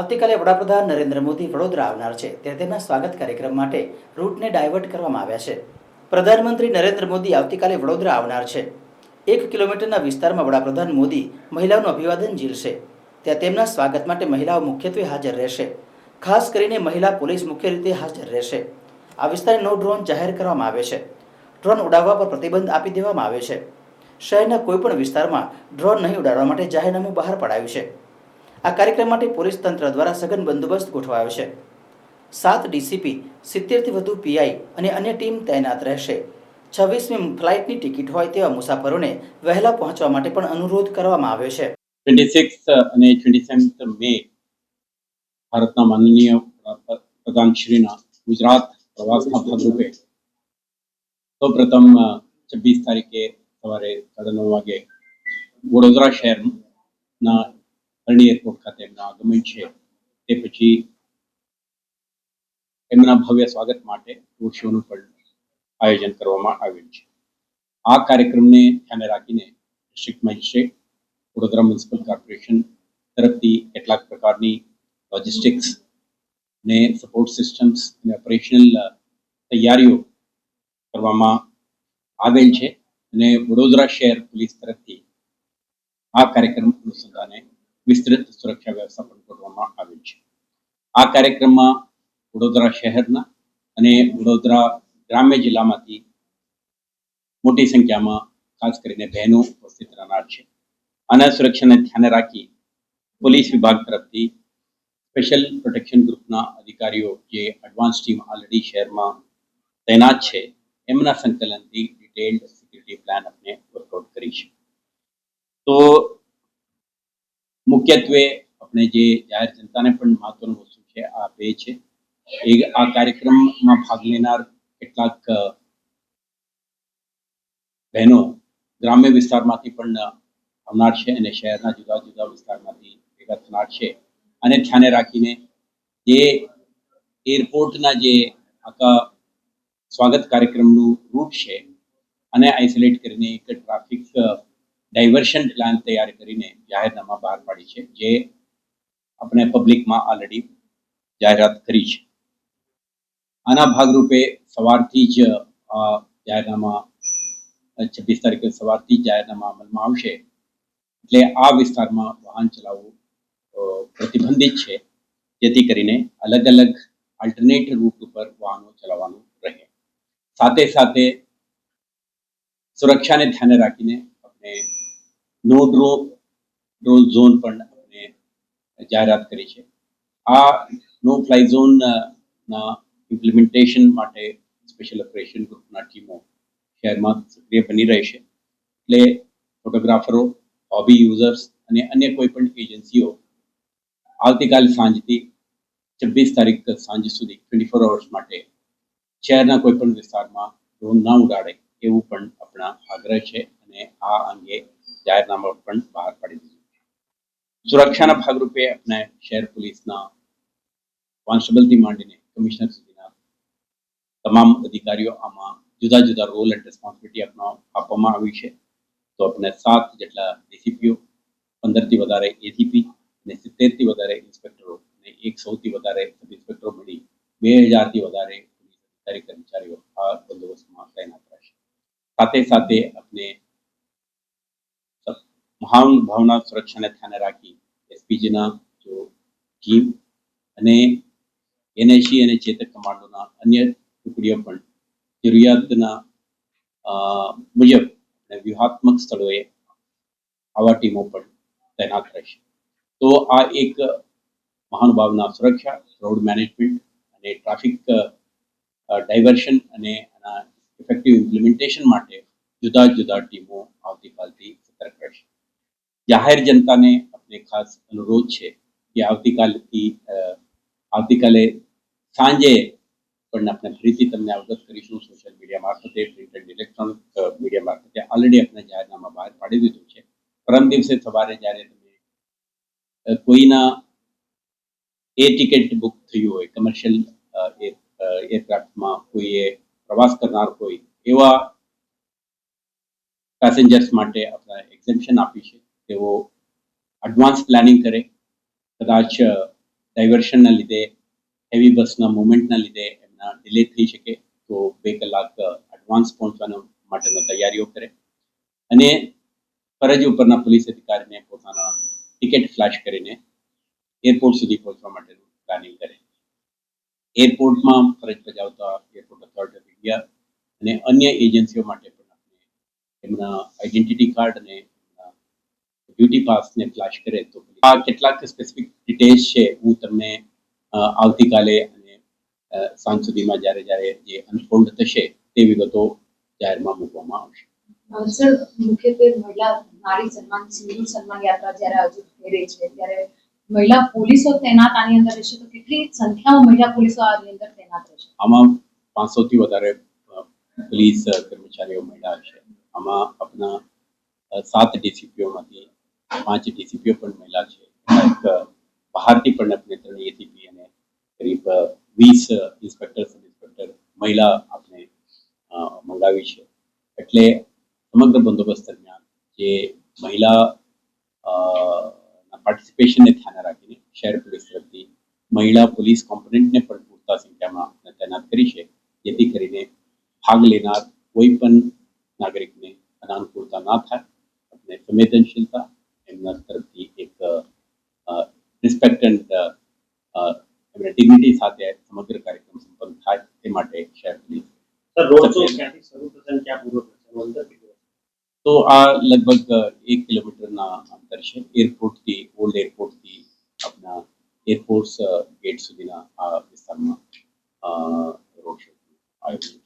આવતીકાલે વડાપ્રધાન નરેન્દ્ર મોદી વડોદરા આવનાર છે. ત્યારે તેમના સ્વાગત કાર્યક્રમ માટે રૂટને ડાયવર્ટ કરવામાં આવ્યા છે. પ્રધાનમંત્રી નરેન્દ્ર મોદી આવતીકાલે વડોદરા આવનાર છે. એક કિલોમીટરના વિસ્તારમાં વડાપ્રધાન મોદી મહિલાઓનું અભિવાદન ઝીલશે. ત્યાં તેમના સ્વાગત માટે મહિલાઓ મુખ્યત્વે હાજર રહેશે. ખાસ કરીને મહિલા પોલીસ મુખ્ય રીતે હાજર રહેશે. આ વિસ્તારે નો ડ્રોન જાહેર કરવામાં આવે છે. ડ્રોન ઉડાવવા પર પ્રતિબંધ આપી દેવામાં આવે છે. શહેરના કોઈપણ વિસ્તારમાં ડ્રોન નહીં ઉડાડવા માટે જાહેરનામું બહાર પડાયું છે. આ કાર્યક્રમ માટે પોલીસ તંત્ર દ્વારા સઘન બંદોબસ્ત ગોઠવાયો છે. સાત ડીસીપી, સિત્તેરથી વધુ પીઆઈ અને અન્ય ટીમ તૈનાત રહેશે. છવ્વીસમી ફ્લાઇટની ટિકિટ હોય તેવા મુસાફરોને વહેલા પહોંચવા માટે પણ અનુરોધ કરવામાં આવ્યો છે. અને મે ભારતના માનનીય પ્રધાનશ્રીના ગુજરાત પ્રવાસના ભાગરૂપે સૌપ્રથમ છવ્વીસ તારીખે સવારે સાડા નવ વાગે વડોદરા શહેરના અરણી ખાતે એમના આગમન છે. તે પછી એમના ભવ્ય સ્વાગત માટે રોડ પણ આયોજન કરવામાં આવ્યું છે. આ કાર્યક્રમને ધ્યાને રાખીને district magistrate, Vadodara municipal corporation તરફથી કેટલાક પ્રકારની લોજિસ્ટિક્સ ને સપોર્ટ સિસ્ટમ્સ અને ઓપરેશનલ તૈયારીઓ કરવામાં આવેલ છે અને વડોદરા શહેર પોલીસ તરફથી આ કાર્યક્રમ અનુસંધાને વિસ્તૃત સુરક્ષા વ્યવસ્થાપન કરવામાં આવેલ છે. આ કાર્યક્રમમાં વડોદરા શહેરના અને વડોદરા ગ્રામ્ય જિલ્લામાંથી મોટી સંખ્યામાં ખાસ કરીને બહેનો ઉપસ્થિત રહેનાર છે. આના સુરક્ષાને ધ્યાને રાખી પોલીસ વિભાગ તરફથી સ્પેશિયલ પ્રોટેક્શન ગ્રુપના અધિકારીઓ જે એડવાન્સ ટીમ ઓલરેડી શહેરમાં તૈનાત છે, એમના સંકલનથી ડિટેલ્ડ સિક્યુરિટી પ્લાન આપણે વર્કઆઉટ કરી છે તો મુખ્યત્વે આપણે જે જાહેર જનતાને પણ મહત્વનું વસ્તુ છે, આ બે છે. એ આ કાર્યક્રમમાં ભાગ લેનાર કેટલાક બહેનો ગ્રામ્ય વિસ્તારમાંથી પણ આવનાર છે અને શહેરના જુદા જુદા વિસ્તારમાંથી ભેગા થનાર છે. અને ધ્યાને રાખીને જે એરપોર્ટના જે આખા સ્વાગત કાર્યક્રમનું રૂટ છે અને આઇસોલેટ કરીને એક ટ્રાફિક ડાયવર્શન પ્લાન તૈયાર કરીને જાહેરનામા બહાર પાડી છે, જે આપણે પબ્લિકમાં ઓલરેડી જાહેરાત કરી છે. આના ભાગરૂપે સવારથી જ જાહેરનામા, છવ્વીસ તારીખે સવારથી જાહેરનામા અમલમાં આવશે. એટલે આ વિસ્તારમાં વાહન ચલાવવું પ્રતિબંધિત છે, જેથી કરીને અલગ અલગ આલ્ટરનેટ રૂટ ઉપર વાહનો ચલાવવાનું રહે. સાથે સાથે સુરક્ષાને ધ્યાને રાખીને આપણે નો ડ્રો ડ્રો ઝોન પણ આપણે જાહેરાત કરી છે. આ નો ફ્લાય ઝોન ના ઇમ્પ્લિમેન્ટેશન માટે સ્પેશિયલ ઓપરેશન ગ્રુપના ટીમો શહેરમાં સક્રિય બની રહેશે એટલે ફોટોગ્રાફરો હોબી યુઝર્સ અને અન્ય કોઈ પણ એજન્સીઓ આવતીકાલ સાંજથી છવ્વીસ તારીખ સાંજ સુધી ટ્વેન્ટી ફોર અવર્સ માટે શહેરના કોઈ પણ વિસ્તારમાં ડ્રોન ના ઉડાડે એવું પણ આપણા આગ્રહ છે અને આ અંગે જાહેરનામા પણ બહાર પાડી દીધું સુરક્ષાના ભાગરૂપે આપણે શહેર પોલીસના કોન્સ્ટેબલથી માંડીને કમિશનર સુધીના તમામ અધિકારીઓ આમાં જુદા જુદા રોલ એન્ડ રિસ્પોન્સિબિલિટી આપણા આપવામાં આવી છે. તો આપણે સાત જેટલા ડીસીપીઓ, પંદરથી વધારે એસીપી અને સિત્તેરથી વધારે ઇન્સ્પેક્ટરો અને એક સૌથી વધારે સબ ઇન્સ્પેક્ટરો મળી બે હજારથી વધારે પોલીસ અધિકારી કર્મચારીઓ આ બંદોબસ્તમાં તૈનાત રહેશે. સાથે સાથે આપણે મહાન ભાવના સુરક્ષાને ધ્યાને રાખી એસપીજીના જો ટીમ અને એનએસી અને ચેતક કમાન્ડોના અન્ય ટુકડીઓ પણ જરૂરિયાતના મુજબ વ્યૂહાત્મક સ્થળોએ આવા ટીમો પણ તૈનાત રહેશે. તો આ એક મહાનુભાવના સુરક્ષા, રોડ મેનેજમેન્ટ અને ટ્રાફિક ડાયવર્શન અને ઇફેક્ટિવ ઇમ્પ્લિમેન્ટેશન માટે જુદા જુદા ટીમો આવતીકાલથી સતર્ક રહેશે. જાહેર જનતાને આપણે ખાસ અનુરોધ છે કે આવતીકાલથી આવતીકાલે સાંજે પણ આપણે ફરીથી તમને અવગત કરીશું સોશિયલ મીડિયા મારફતે પ્રિન્ટ એન્ડ ઇલેક્ટ્રોનિક મીડિયા મારફતે. ઓલરેડી આપણે જાહેરનામા બહાર પાડી દીધું છે. પરમ દિવસે સવારે જ્યારે તમે કોઈના એ ટિકિટ બુક થયું હોય કમર્શિયલ એરક્રાફ્ટમાં કોઈએ પ્રવાસ કરનાર હોય એવા પેસેન્જર્સ માટે આપણે એક્ઝેમ્પશન આપી છે. તેઓ એડવાન્સ પ્લાનિંગ કરે. કદાચ ડાયવર્શનના લીધે હેવી બસના મુવમેન્ટના લીધે એમના ડિલે થઈ શકે તો બે કલાક એડવાન્સ પહોંચવાનો માટેનો તૈયારીઓ કરે. અને ફરજ ઉપરના પોલીસ અધિકારીને પોતાના ટિકિટ ફ્લેશ કરીને એરપોર્ટ સુધી પહોંચવા માટેનું પ્લાનિંગ કરે. એરપોર્ટમાં ફરજ બજાવતા એરપોર્ટ ઓથોરિટી ઓફ ઇન્ડિયા અને અન્ય એજન્સીઓ માટે પણ એમના આઈડેન્ટિટી કાર્ડ અને ડ્યુટી પાસને ફ્લાશ કરે તો આ કેટલાક સ્પેસિફિક ડિટેલ્સ છે હું તમને આવતીકાલે અને સાંજ સુધીમાં જ્યારે જ્યારે જે અનફોલ્ડ થશે તે વિગતો જાહેરમાં મૂકવામાં આવશે. સર મુખ્યત્વે મહિલા નારી સન્માન સિંધુ સન્માન યાત્રા જ્યારે આયોજિત થઈ રહી છે ત્યારે મહિલા પોલીસો તૈનાત આની અંદર રહેશે તો કેટલી સંખ્યામાં મહિલા પોલીસો આની અંદર તૈનાત રહેશે? આમાં પાંચસોથી વધારે પોલીસ કર્મચારીઓ મહિલા છે આમાં આપણા સાત ડીસીપીઓમાંથી પાંચ ડીસીપીઓ પણ મહિલા છે. બહારથી પણ આપણે ત્રણ એસીપી અને કરીબ વીસ ઇન્સ્પેક્ટર સબ ઇન્સ્પેક્ટર મહિલા આપણે મંગાવી છે. એટલે સમગ્ર બંદોબસ્ત દરમિયાન જે મહિલા પાર્ટિસિપેશનને ધ્યાને રાખીને શહેર પોલીસ તરફથી મહિલા પોલીસ કોમ્પોનન્ટને પણ પૂરતા સંખ્યામાં તૈનાત કરી છે. જેથી કરીને ભાગ લેનાર કોઈ પણ નાગરિકને અનાનુકૂળતા ના થાય. અને સંવેદનશીલતા એમના તરફથી એક રિસ્પેક્ટ એન્ડ એમના ડિગ્નિટી સાથે સમગ્ર કાર્યક્રમ સંપન્ન થાય તે માટે શહેર પોલીસ સર રોડ શો ક્યાંથી શરૂ થશે અને ક્યાં પૂરો થશે એનું અંતર કેટલું હશે? તો આ લગભગ અ, એક કિલોમીટરના અંતર છે એરપોર્ટથી ઓલ્ડ એરપોર્ટથી આપણા એરફોર્સ ગેટ સુધીના આ વિસ્તારમાં રોડ શો આયોજન